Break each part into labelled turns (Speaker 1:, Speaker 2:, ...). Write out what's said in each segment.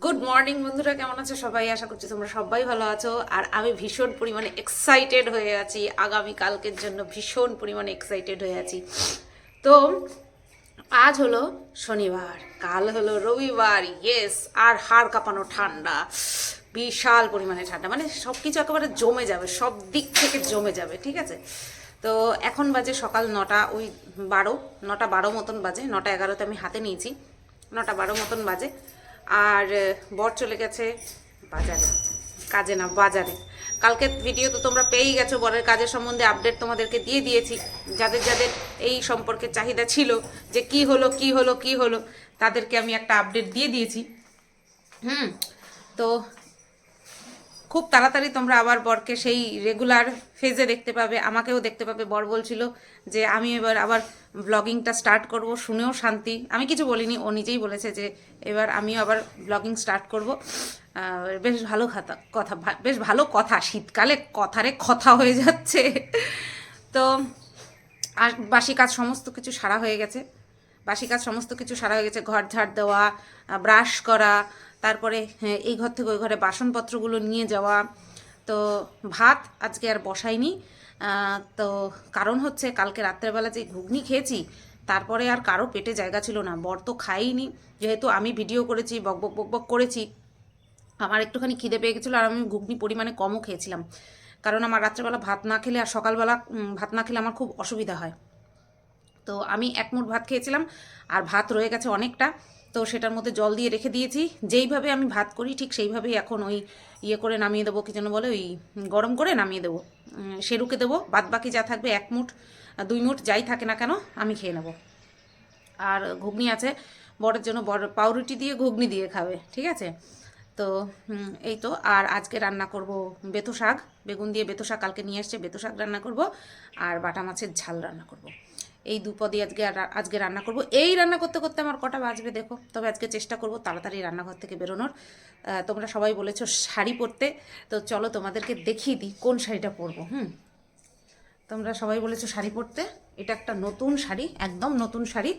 Speaker 1: Good morning বন্ধুরা, কেমন আছো? সবাই আশা করছি তোমরা সবাই ভালো আছো। আর আমি ভীষণ পরিমাণে এক্সাইটেড হয়ে আছি। আগামী কালকের জন্য ভীষণ পরিমাণে এক্সাইটেড হয়ে আছি। তো, আজ হলো শনিবার। কাল হলো রবিবার। ইয়েস আর হাড় কাঁপানো ঠান্ডা। বিশাল পরিমাণে ঠান্ডা। মানে সব কিছু একেবারে জমে যাবে। সব দিক থেকে জমে যাবে, ঠিক আছে? তো, এখন বাজে সকাল নটা, ওই বারো, নটা বারো মতন বাজে। নটা এগারোতে আমি হাতে নিয়েছি। নটা বারো মতন বাজে। আর বর চলে গেছে বাজারে। কাজে না, বাজারে। কালকে ভিডিও তো তোমরা পেয়েই গেছো, বরের কাজের সম্বন্ধে আপডেট তোমাদেরকে দিয়ে দিয়েছি। যাদের যাদের এই সম্পর্কে চাহিদা ছিল যে কি হলো কি হলো কি হলো, তাদেরকে আমি একটা আপডেট দিয়ে দিয়েছি। হুম, তো খুব তাড়াতাড়ি তোমরা আবার বরকে সেই রেগুলার ফেজে দেখতে পাবে, আমাকেও দেখতে পাবে। বর বলছিল যে, আমি এবার আবার ব্লগিংটা স্টার্ট করব, শুনেও শান্তি। আমি কিছু বলিনি, ও নিজেই বলেছে যে, এবার আমিও আবার ব্লগিং স্টার্ট করব। বেশ ভালো কথা কথা বেশ ভালো কথা, শীতকালে কথারে কথা হয়ে যাচ্ছে। তো, আর বাসি কাজ সমস্ত কিছু সারা হয়ে গেছে। বাসি কাজ সমস্ত কিছু সারা হয়ে গেছে, ঘর ঝাড় দেওয়া ব্রাশ করা তারপরে এই ঘর থেকে ওই ঘরে বাসনপত্রগুলো নিয়ে যাওয়া। তো ভাত আজকে আর বসাইনি। তো কারণ হচ্ছে কালকে রাত্রেবেলা যে ঘুগনি খেয়েছি, তারপরে আর কারও পেটে জায়গা ছিল না। বর তো খাইনি। যেহেতু আমি ভিডিও করেছি, বক বক বক বক করেছি, আমার একটুখানি খিদে পেয়ে গেছিল আর আমি ঘুগনি পরিমাণে কমও খেয়েছিলাম। কারণ আমার রাত্রেবেলা ভাত না খেলে আর সকালবেলা ভাত না খেলে আমার খুব অসুবিধা হয়। তো আমি এক মুঠ ভাত খেয়েছিলাম, আর ভাত রয়ে গেছে অনেকটা। তো সেটার মধ্যে জল দিয়ে রেখে দিয়েছি। যেইভাবে আমি ভাত করি, ঠিক সেইভাবেই এখন ওই ইয়ে করে নামিয়ে দেবো, কী যেন বলে ওই গরম করে নামিয়ে দেবো। সেরুকে দেবো বাদ বাকি যা থাকবে এক মুঠ, দুই মুঠ যাই থাকে না কেন, আমি খেয়ে নেব। আর ঘুগনি আছে, বরের জন্য বড় পাউরুটি দিয়ে ঘুগনি দিয়ে খাবে, ঠিক আছে? তো এই তো, আর আজকে রান্না করব বেতো শাক, বেগুন দিয়ে বেতো শাক কালকে নিয়ে এসছে, বেতো শাক রান্না করব, আর বাটা মাছের ঝাল রান্না করব। এই দুপদই আজকে আজকে রান্না করব। এই রান্না করতে করতে আমার কটা বাজবে দেখো। তবে আজকে চেষ্টা করব তাড়াতাড়ি রান্নাঘর থেকে বেরোনোর। তোমরা সবাই বলেছ শাড়ি পরতে। তো চলো তোমাদেরকে দেখিয়ে দিই কোন শাড়িটা পরবো, হুম? তোমরা সবাই বলেছ শাড়ি পরতে। এটা একটা নতুন শাড়ি, একদম নতুন শাড়ি।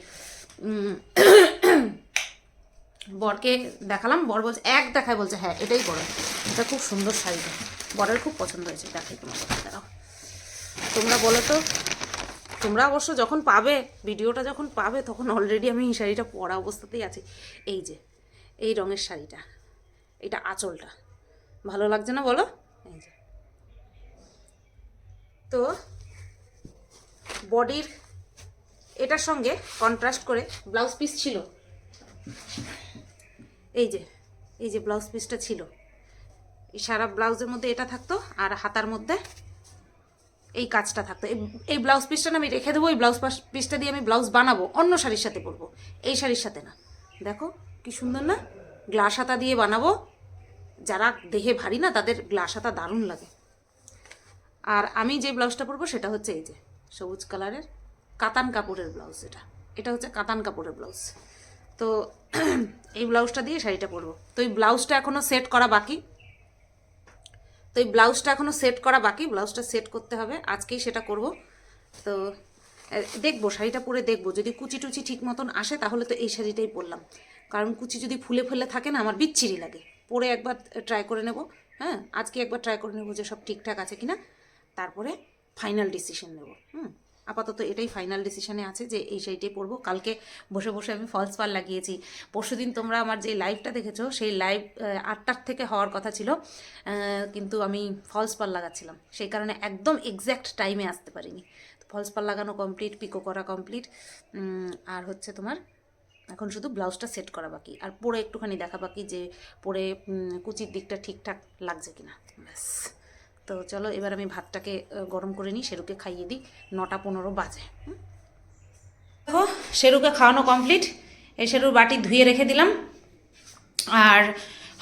Speaker 1: বরকে দেখালাম। বর বলছে, এক দেখায় বলছে হ্যাঁ এটাই করো এটা খুব সুন্দর শাড়িটা। বরের খুব পছন্দ হয়েছে। দেখাই তোমার দাঁড়াও। তোমরা বলো তো তোমরা অবশ্য যখন পাবে, ভিডিওটা যখন পাবে, তখন অলরেডি আমি এই শাড়িটা পরা অবস্থাতেই আছি। এই যে, এই রঙের শাড়িটা, এটা আঁচলটা। ভালো লাগছে না বলো? এই যে। তো, বডির এটার সঙ্গে কন্ট্রাস্ট করে ব্লাউজ পিস ছিল। এই যে এই যে ব্লাউজ পিসটা ছিল। এই সারা ব্লাউজের মধ্যে এটা থাকতো আর হাতার মধ্যে এই কাজটা থাকতো। এই- ব্লাউজ পিসটা আমি রেখে দেবো, এই ব্লাউজ পিসটা দিয়ে আমি ব্লাউজ বানাবো, অন্য শাড়ির সাথে পরবো। এই শাড়ির সাথে না। দেখো কি সুন্দর না? গ্লাস হাতা দিয়ে বানাবো। যারা দেহে ভারী না, তাদের গ্লাস হাতা দারুণ লাগে। আর আমি যে ব্লাউজটা পরবো, সেটা হচ্ছে এই যে, সবুজ কালারের কাতান কাপড়ের ব্লাউজ এটা। এটা হচ্ছে কাতান কাপড়ের ব্লাউজ তো, এই ব্লাউজটা দিয়ে শাড়িটা পরবো। তো এই ব্লাউজটা এখনও সেট করা বাকি। তো এই ব্লাউজটা এখনও সেট করা বাকি, ব্লাউজটা সেট করতে হবে। আজকেই সেটা করব। তো দেখব, শাড়িটা পরে দেখব। যদি কুচি টুচি ঠিক মতন আসে, তাহলে তো এই শাড়িটাই পরলাম। কারণ কুচি যদি ফুলে ফুলে থাকে না, আমার বিচ্ছিরি লাগে। পরে একবার ট্রাই করে নেব হ্যাঁ? আজকে একবার ট্রাই করে নেব যে সব ঠিকঠাক আছে কিনা। তারপরে ফাইনাল ডিসিশন নেব, হুম? আপাতত এটাই ফাইনাল ডিসিশনে আছে যে এই শাড়িটাই পরবো। কালকে বসে বসে আমি ফলস পার লাগিয়েছি। পরশুদিন তোমরা আমার যে লাইভটা দেখেছ, সেই লাইভ আটটার থেকে হওয়ার কথা ছিল কিন্তু আমি ফলস পার লাগাচ্ছিলাম। সেই কারণে একদম এক্স্যাক্ট টাইমে আসতে পারিনি। ফলস পার লাগানো কমপ্লিট পিকো করা কমপ্লিট আর হচ্ছে তোমার, এখন শুধু ব্লাউজটা সেট করা বাকি। আর পরে একটুখানি দেখা বাকি যে পরে কুচির দিকটা ঠিকঠাক লাগছে কিনা। ব্যাস। তো চলো, এবার আমি ভাতটাকে গরম করে নিই, সেরুকে খাইয়ে দিই, নটা পনেরো বাজে? দেখো, সেরুকে খাওয়ানো কমপ্লিট এই সেরুর বাটি ধুয়ে রেখে দিলাম। আর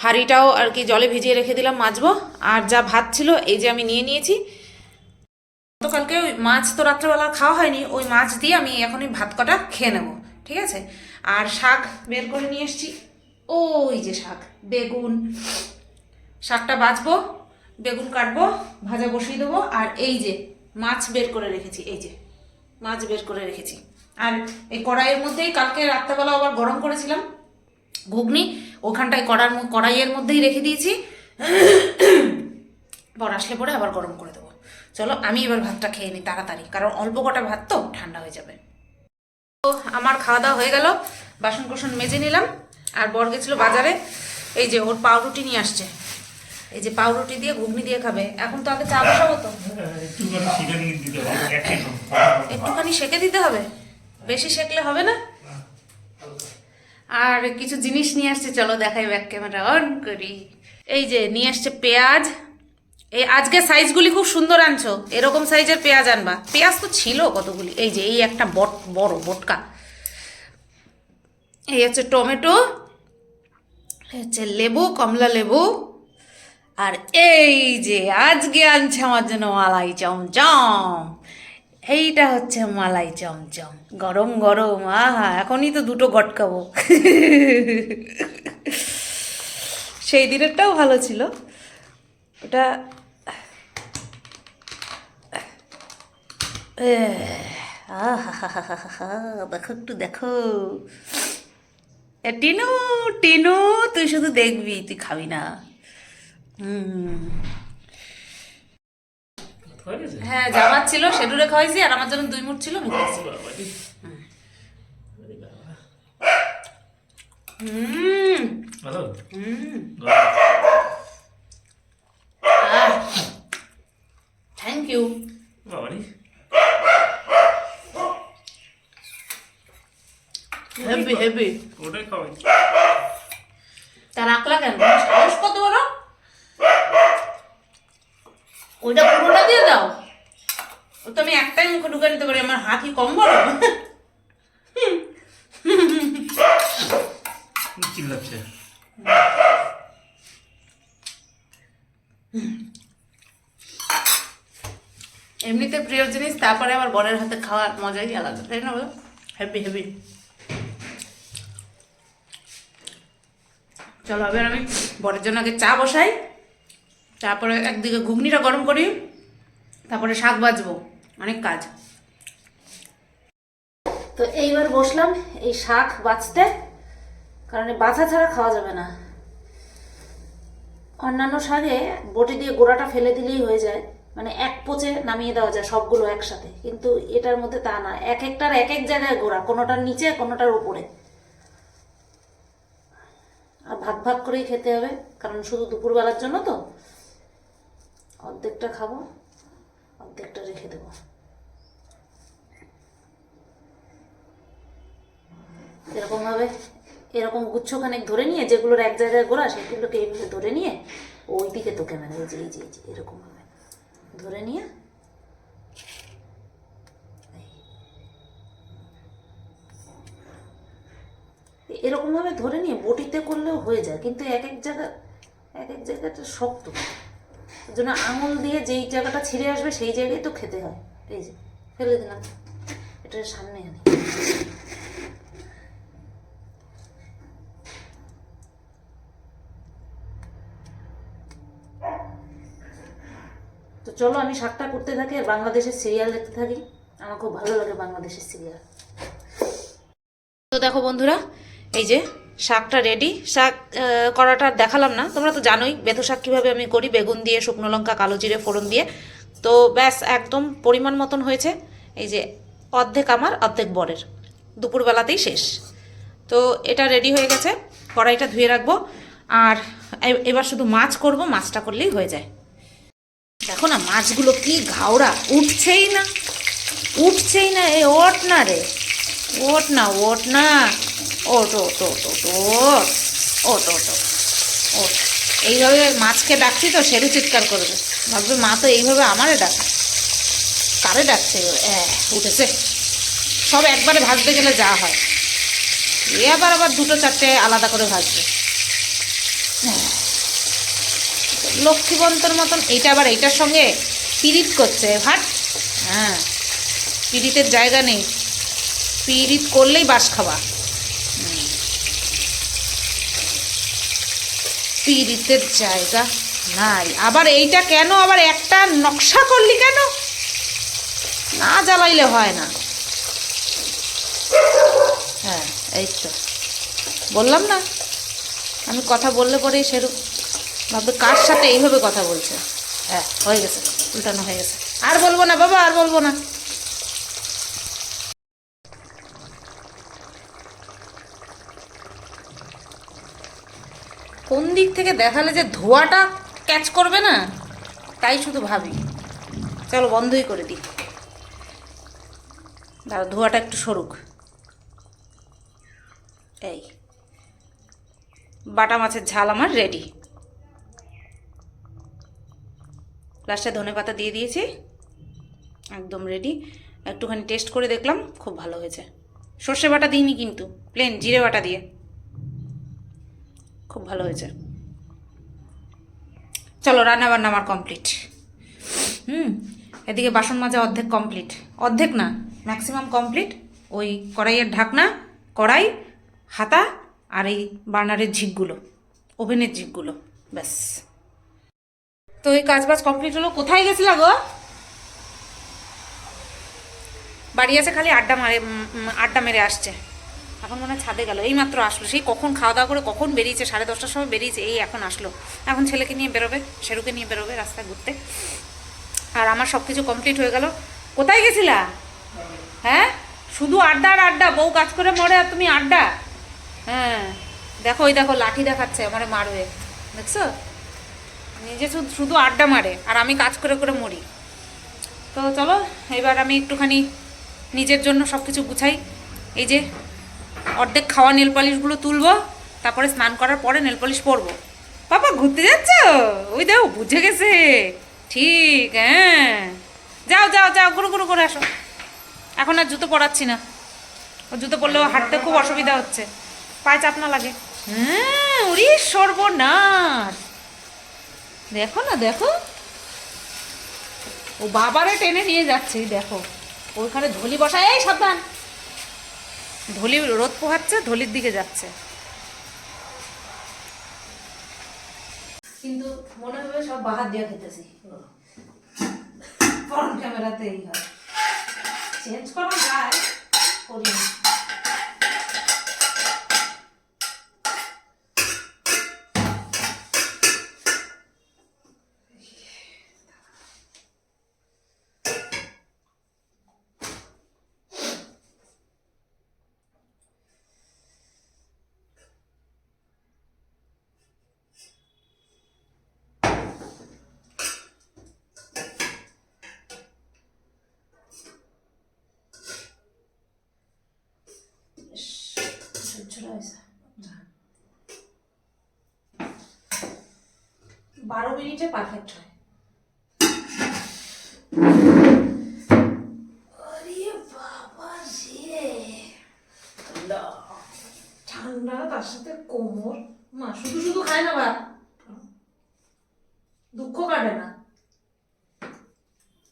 Speaker 1: হাঁড়িটাও আর কি জলে ভিজিয়ে রেখে দিলাম মাজবো। আর যা ভাত ছিল, এই যে আমি নিয়ে নিয়েছি। গতকালকে ওই মাছ তো রাত্রেবেলা খাওয়া হয়নি, ওই মাছ দিয়ে আমি এখনই ভাত কটা খেয়ে নেব, ঠিক আছে? আর শাক বের করে নিয়ে এসেছি। ওই যে শাক, বেগুন। শাকটা বাছবো বেগুন কাটবো, ভাজা বসিয়ে দেবো, আর এই যে মাছ বের করে রেখেছি, এই যে মাছ বের করে রেখেছি। আর এই কড়াইয়ের মধ্যেই কালকে রাত্রেবেলা আবার গরম করেছিলাম, ঘুগনি, ওখানটায় কড়ার কড়াইয়ের মধ্যেই রেখে দিয়েছি। পর আসলে পরে আবার গরম করে দেবো। চলো, আমি এবার ভাতটা খেয়ে নিই তাড়াতাড়ি, কারণ অল্প কটা ভাত তো ঠান্ডা হয়ে যাবে। তো আমার খাওয়া দাওয়া হয়ে গেল বাসন কোসন মেজে নিলাম, আর বর গেছিল বাজারে, এই যে ওর পাউরুটি নিয়ে আসছে। এই যে পাউরুটি দিয়ে ঘুগনি দিয়ে খাবে এখন তো আগে চা বসাবো তো।
Speaker 2: একটুখানি
Speaker 1: সেকে দিতে হবে বেশি সেকলে হবে না? আর কিছু জিনিস নিয়ে আসছে চলো দেখাই ব্যাক ক্যামেরা অন করি। এই যে নিয়ে আসছে পেঁয়াজ। এই আজকে সাইজগুলি খুব সুন্দর আনছো। এরকম সাইজের পেঁয়াজ আনবা। পেঁয়াজ তো ছিল কতগুলি? এই যে এই একটা বট বড় বটকা। এই হচ্ছে টমেটো এই হচ্ছে লেবু কমলা লেবু। আর এই যে আজকে আনছে আমার জন্য মালাই চমচম। এইটা হচ্ছে মালাই চমচম। গরম গরম। আহা, এখনই তো দুটো গটকাবো। সেই দিনেরটাও ভালো ছিল। ওটা দেখো একটু দেখো। টিনু টিনু, তুই শুধু দেখবি, তুই খাবি না।
Speaker 2: হয়ে
Speaker 1: জামার ছিল সেডুরে খাওয়াইছি আর আমার জন্য দুই মুঠ ছিল আমি খাইছি। Thank you. হেভি হেভি
Speaker 2: ওটাই খাওয়াই।
Speaker 1: তা রাখলা কেন? সাহস কত বড় ওইটা পুরোটা দিয়ে দাও। ও তো আমি একটাই মুখে ঢুকে নিতে পারি আমার হাত কি কম বড়?
Speaker 2: চিল্লাচ্ছে।
Speaker 1: এমনিতে প্রিয় জিনিস তারপরে আবার বরের হাতে খাওয়ার মজাই আলাদা তাই না বলো? হেভি হেভি চলো এবার আমি বরের জন্য আগে চা বসাই। তারপরে একদিকে ঘুগনিটা গরম করি, তারপরে শাক বাজবো অনেক কাজ। তো এইবার বসলাম এই শাক বাছতে কারণ বাছা ছাড়া খাওয়া যাবে না। অন্যান্য শাকে বটি দিয়ে গোড়াটা ফেলে দিলেই হয়ে যায় মানে এক পচে নামিয়ে দেওয়া যায় সবগুলো একসাথে। কিন্তু এটার মধ্যে তা না, এক একটার এক এক জায়গায় গোড়া, কোনোটার নিচে, কোনোটার উপরে। আর ভাগ ভাগ করেই খেতে হবে, কারণ শুধু দুপুরবেলার জন্য তো। অর্ধেকটা খাব, অর্ধেকটা রেখে দেবো। এরকমভাবে, এরকম গুচ্ছখানেক ধরে নিয়ে, যেগুলোর এক জায়গায় গোড়া, সেগুলোকে এইভাবে ধরে নিয়ে ওই দিকে তোকে মানে এই যে এই যে এই যে, এরকমভাবে ধরে নিয়ে এরকমভাবে ধরে নিয়ে, বটিতে করলেও হয়ে যায়, কিন্তু এক এক জায়গা, এক এক জায়গাটা শক্ত। জন্য আঙুল দিয়ে যেই জায়গাটা ছিঁড়ে আসবে, সেই জায়গায় তো খেতে হয়। এই যে, ফেলে দিলাম। এটার সামনে আনি। তো চলো, আমি শাকটা করতে থাকি আর বাংলাদেশের সিরিয়াল দেখতে থাকি। আমার খুব ভালো লাগে বাংলাদেশের সিরিয়াল। তো দেখো বন্ধুরা, এই যে শাকটা রেডি শাক করাটা দেখালাম না। তোমরা তো জানোই বেথো শাক কীভাবে আমি করি। বেগুন দিয়ে, শুকনো লঙ্কা, কালো জিরে, ফোড়ন দিয়ে। তো ব্যাস, একদম পরিমাণ মতন হয়েছে। এই যে অর্ধেক আমার, অর্ধেক বরের। দুপুরবেলাতেই শেষ। তো এটা রেডি হয়ে গেছে। কড়াইটা ধুয়ে রাখব। আর এবার শুধু মাছ করব। মাছটা করলেই হয়ে যায়। দেখো না, মাছগুলো কি ঘাওড়া। উঠছেই না। উঠছেই না। এ ওট না রে। ওট না ওট না। ওট ওট ওট ওট ওট ওট ওট ওট এইভাবে মাছকে ডাকছি তো, সেরু চিৎকার করবে। ভাববে, মা তো এইভাবে আমারে ডাকে। কারে ডাকছে হ্যাঁ উঠেছে। সব একবারে ভাজতে গেলে যা হয়। এ আবার আবার দুটো চারটে আলাদা করে ভাজবে লক্ষ্মীবন্তর মতন এইটা আবার এইটার সঙ্গে পিরিত করছে, ভাট। হ্যাঁ পিরিতের জায়গা নেই। পিরিত করলেই বাস খাওয়া। পিরিতের জায়গা নাই। আবার এইটা কেন? আবার একটা নকশা করলি কেন? না জ্বালাইলে হয় না। হ্যাঁ এই তো। বললাম না? আমি কথা বললে পরেই সেরকম ভাববে কার সাথে এইভাবে কথা বলছে। হ্যাঁ হয়ে গেছে, উল্টানো হয়ে গেছে। আর বলব না বাবা, আর বলব না কোন দিক থেকে দেখালে যে ধোয়াটা ক্যাচ করবে না, তাই শুধু ভাবি। চলো বন্ধই করে দিই। দাঁড়া ধোয়াটা একটু সরুক। এই। বাটা মাছের ঝাল আমার রেডি লাস্টে ধনে পাতা দিয়ে দিয়েছি। একদম রেডি একটুখানি টেস্ট করে দেখলাম, খুব ভালো হয়েছে। সর্ষে বাটা দিইনি কিন্তু প্লেন জিরে বাটা দিয়ে। খুব ভালো হয়েছে। চলো রান্না বান্না আমার কমপ্লিট হুম, এদিকে বাসন মাজা অর্ধেক কমপ্লিট অর্ধেক না ম্যাক্সিমাম কমপ্লিট ওই কড়াইয়ের ঢাকনা, কড়াই, হাতা আর এই বার্নারের ঝিকগুলো, ওভেনের ঝিকগুলো, ব্যাস। তো এই কাজ বাজ কমপ্লিট হলো। কোথায় গেছিলা গো? বাড়ি আছে খালি আড্ডা মারে আড্ডা মেরে আসছে। এখন মনে হয় ছাদে গেল। এই মাত্র আসলো। সেই কখন খাওয়া দাওয়া করে কখন বেরিয়েছে? সাড়ে দশটার সময় বেরিয়েছে। এই এখন আসলো। এখন ছেলেকে নিয়ে বেরোবে, শেরুকে নিয়ে বেরোবে রাস্তায় ঘুরতে। আর আমার সব কিছু কমপ্লিট হয়ে গেল। কোথায় গেছিলা? হ্যাঁ? শুধু আড্ডা আর আড্ডা। বউ কাজ করে মরে আর তুমি আড্ডা। হ্যাঁ। দেখো ওই দেখো, লাঠি দেখাচ্ছে আমারে মারবে। দেখছ? নিজে শুধু শুধু আড্ডা মারে আর আমি কাজ করে করে মরি। তো চলো, এবার আমি একটুখানি নিজের জন্য সব কিছু গুছাই। এই যে অর্ধেক খাওয়া নেল পলিশগুলো তুলবো, তারপরে স্নান করার পরে নেল পলিশ পরবো। পাপা, ঘুরতে যাচ্ছ? ওই দেখো, বুঝে গেছে। ঠিক হ্যাঁ। যাও যাও যাও গুরু গুরু করে আসো। এখন আর জুতো পরাচ্ছি না। ও জুতো পরলেও হাঁটতে খুব অসুবিধা হচ্ছে। পায়ে চাপ না লাগে। হ্যাঁ উরি সর্বনাশ। দেখো না, দেখো। ও বাবারে টেনে নিয়ে যাচ্ছে, দেখো। ওইখানে ধলি বসায়, এই সাবধান। ধলি রোদ পোহাচ্ছে ধলির দিকে যাচ্ছে। কিন্তু মনে হবে সব বাহার দিয়ে খেতেছি। ফ্রন্ট ক্যামেরাতে এই হয়। চেঞ্জ করা যায়, করি না। ঝুরঝুরে হয়েছে। বারো মিনিটে পারফেক্ট হয়। ঠান্ডা। তার সাথে কোমর। মা, শুধু শুধু খায় না ভাত। দুঃখ কাটে না।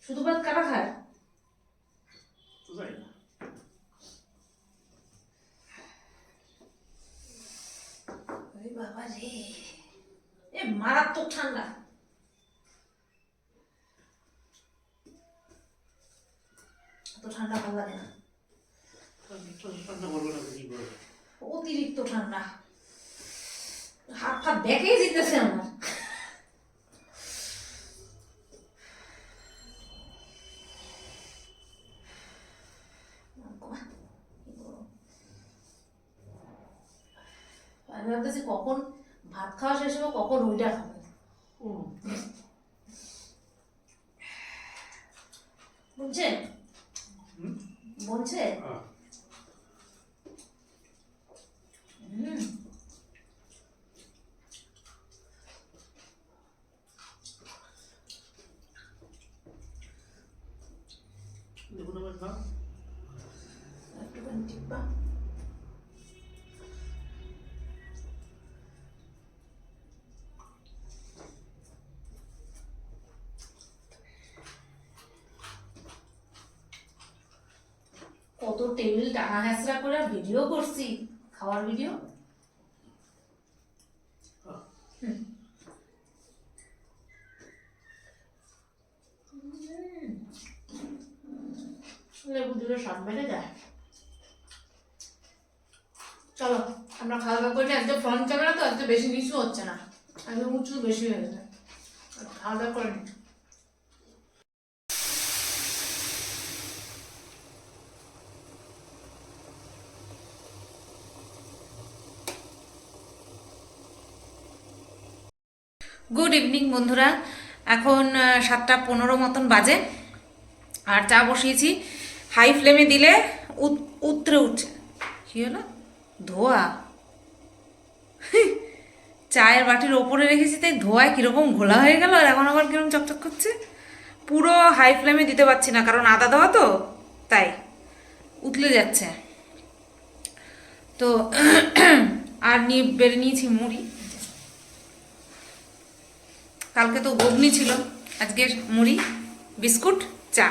Speaker 1: শুধু ভাত কাটা খায়
Speaker 2: তো জানি না
Speaker 1: আরে বাবা রে এ এত ঠান্ডা অতিরিক্ত ঠান্ডা। হাত ফাত দেখেই জিতেছে আমার। আমি ভাবতেছি কখন ভাত খাওয়া শেষ হবে, কখন ওইটা খাব? বুঝছেন
Speaker 2: হুম?
Speaker 1: বলছে
Speaker 2: আহ,
Speaker 1: হুম কত টেবিল টানা হ্যাঁচড়া করে ভিডিও করছি। খাওয়ার ভিডিও? স্বাদ বেড়ে যায়। চলো, আমরা
Speaker 3: খাওয়া দাওয়া করলে একদম ফ্রন্ট ক্যামেরা তো একদম বেশি নিচু হচ্ছে না। একদম উঁচু বেশি হয়ে আর খাওয়া দাওয়া করে নি
Speaker 1: গুড ইভিনিং বন্ধুরা। এখন সাতটা পনেরো মতন বাজে। আর চা বসিয়েছি। হাই ফ্লেমে দিলে উত- উতরে উঠছে। কি হলো? ধোয়া। চায়ের বাটির ওপরে রেখেছি, তাই ধোয়ায় কীরকম ঘোলা হয়ে গেল, আর এখন আবার কীরকম চকচক করছে? পুরো হাই ফ্লেমে দিতে পারছি না, কারণ আদা দেওয়া তো, তাই উতলে যাচ্ছে। তো, আর নিয়ে, বেড়ে নিয়েছি মুড়ি। কালকে তো ঘুগনি ছিল। আজকে মুড়ি, বিস্কুট, চা।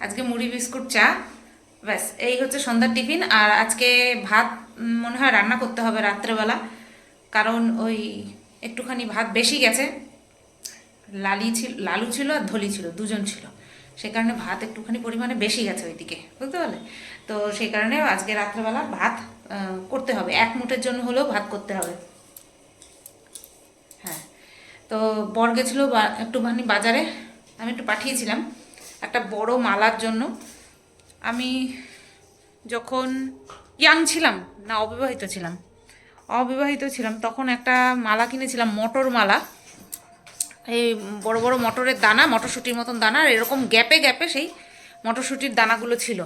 Speaker 1: আজকে মুড়ি, বিস্কুট, চা। ব্যাস, এই হচ্ছে সন্ধ্যার টিফিন। আর আজকে ভাত মনে হয় রান্না করতে হবে রাত্রেবেলা। কারণ ওই একটুখানি ভাত বেশি গেছে। লালি ছিল, লালু ছিল আর ধলি ছিল, দুজন ছিল। সেই কারণে ভাত একটুখানি পরিমাণে বেশি গেছে ওইদিকে, বুঝতে পারলে? তো সেই কারণে আজকে রাত্রেবেলা ভাত করতে হবে। এক মুঠের জন্য হলেও ভাত করতে হবে। তো বর গেছিল একটুখানি বাজারে, আমি একটু পাঠিয়েছিলাম একটা বড় মালার জন্য। আমি যখন ইয়াং ছিলাম, না অবিবাহিত ছিলাম অবিবাহিত ছিলাম, তখন একটা মালা কিনেছিলাম, মটর মালা। এই বড় বড় মটরের দানা, মটরশুঁটির মতন দানা, আর এরকম গ্যাপে গ্যাপে সেই মটরশুঁটির দানাগুলো ছিল।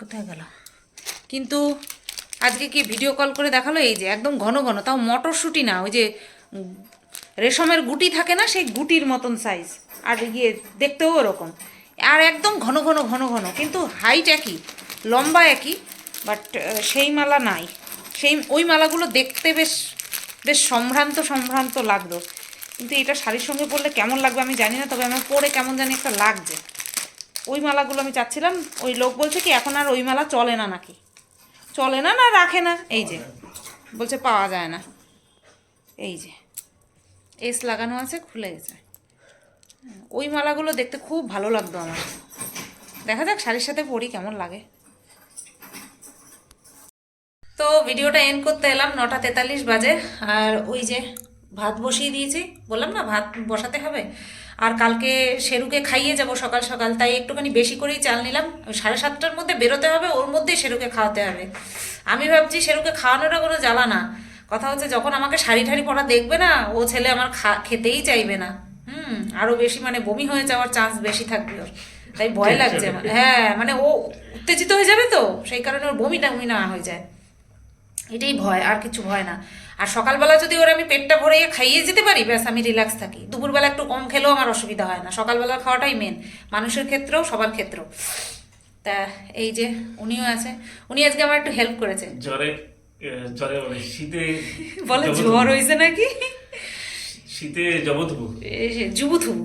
Speaker 1: কোথায় গেল? কিন্তু আজকে কি ভিডিও কল করে দেখাল? এই যে একদম ঘন ঘন, তাও মটরশুঁটি না, ওই যে রেশমের গুটি থাকে না, সেই গুটির মতন সাইজ আর ইয়ে দেখতেও ওরকম। আর একদম ঘন ঘন ঘন ঘন, কিন্তু হাইট একই, লম্বা একই বাট সেই মালা নাই। সেই, ওই মালাগুলো দেখতে বেশ বেশ সম্ভ্রান্ত সম্ভ্রান্ত লাগল। কিন্তু এটা শাড়ির সঙ্গে পরলে কেমন লাগবে আমি জানি না, তবে আমার পরে কেমন জানি একটা লাগছে। ওই মালাগুলো আমি চাচ্ছিলাম, ওই লোক বলছে কি, এখন আর ওই মালা চলে না নাকি? চলে না না রাখে না? এই যে, বলছে পাওয়া যায় না। এই যে। এস লাগানো আছে, খুলে গেছে। ওই মালাগুলো দেখতে খুব ভালো লাগতো আমার। দেখা যাক, শাড়ির সাথে পরি, কেমন লাগে। তো ভিডিওটা এন্ড করতে এলাম, নটা তেতাল্লিশ বাজে। আর ওই যে ভাত বসিয়ে দিয়েছি, বললাম না, ভাত বসাতে হবে। আর কালকে শেরুকে খাইয়ে যাব সকাল সকাল, তাই একটুখানি বেশি করেই চাল নিলাম। সাড়ে সাতটার মধ্যে বেরোতে হবে, ওর মধ্যেই শেরুকে খাওয়াতে হবে। আমি ভাবছি, শেরুকে খাওয়ানোটা কোনো জ্বালা না। কথা হচ্ছে যখন আমাকে শাড়ি ঠাড়ি পরা দেখবে না ও ছেলে আমার খা খেতেই চাইবে না। হুম আরও বেশি মানে বমি হয়ে যাওয়ার চান্স বেশি থাকবে ওর। তাই ভয় লাগছে আমার। হ্যাঁ মানে ও উত্তেজিত হয়ে যাবে তো সেই কারণে ওর বমি টামি না হয়ে যায়। এটাই ভয় আর কিছু ভয় না। আর সকালবেলা যদি ওর আমি পেটটা ভরে খাইয়ে যেতে পারি ব্যাস আমি রিল্যাক্স থাকি। দুপুরবেলা একটু কম খেলেও আমার অসুবিধা হয় না। সকালবেলা খাওয়াটাই মেন মানুষের ক্ষেত্রেও সবার ক্ষেত্রেও। তা এই যে উনিও আছে। উনি আজকে আমার একটু হেল্প করেছে।
Speaker 2: জ্বরে জ্বরে বলে শীতে
Speaker 1: বলে। জ্বর হয়েছে নাকি?
Speaker 2: শীতে জবথবু।
Speaker 1: জুবুথুবু।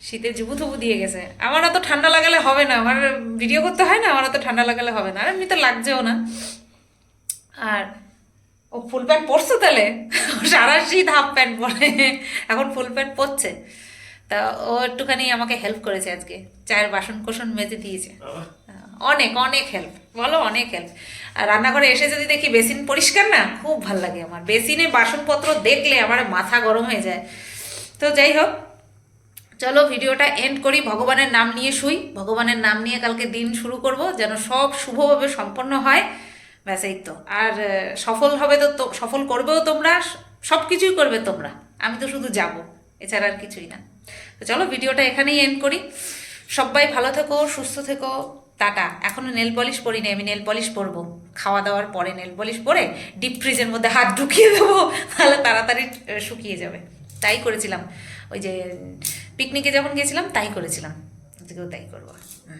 Speaker 1: শীতে জুবুথুবু দিয়ে গেছে। আমার অত ঠান্ডা লাগালে হবে না। আমার ভিডিও করতে হয় না আমার অত ঠান্ডা লাগালে হবে না। আর এমনি তো লাগছেও না। আর ও ফুল প্যান্ট পরছো তাহলে? সারা শীত হাফ প্যান্ট পরে। এখন ফুল প্যান্ট পরছে। তা ও একটুখানি আমাকে হেল্প করেছে আজকে। চায়ের বাসন কোসন মেজে দিয়েছে। অনেক অনেক হেল্প বলো অনেক হেল্প আর রান্নাঘরে এসে যদি দেখি বেসিন পরিষ্কার না, খুব ভালো লাগে আমার। বেসিনে বাসনপত্র দেখলে আমার মাথা গরম হয়ে যায়। তো যাই হোক, চলো ভিডিওটা এন্ড করি। ভগবানের নাম নিয়ে শুই। ভগবানের নাম নিয়ে কালকে দিন শুরু করব, যেন সব শুভভাবে সম্পন্ন হয়। ব্যাস এই তো। আর সফল হবে তো সফল করবেও তোমরা, সব কিছুই করবে তোমরা। আমি তো শুধু যাব, এছাড়া আর কিছুই না। তো চলো ভিডিওটা এখানেই এন্ড করি। সবাই ভালো থেকো, সুস্থ থেকো। টাটা, এখনও নেল পলিশ পরিনি, আমি নেল পলিশ পরবো। খাওয়া দাওয়ার পরে নেল পলিশ পরে ডিপ ফ্রিজের মধ্যে হাত ঢুকিয়ে দেবো, তাহলে তাড়াতাড়ি শুকিয়ে যাবে। তাই করেছিলাম। ওই যে পিকনিকে যখন গেছিলাম, তাই করেছিলাম। আজকেও তাই করব। হুম।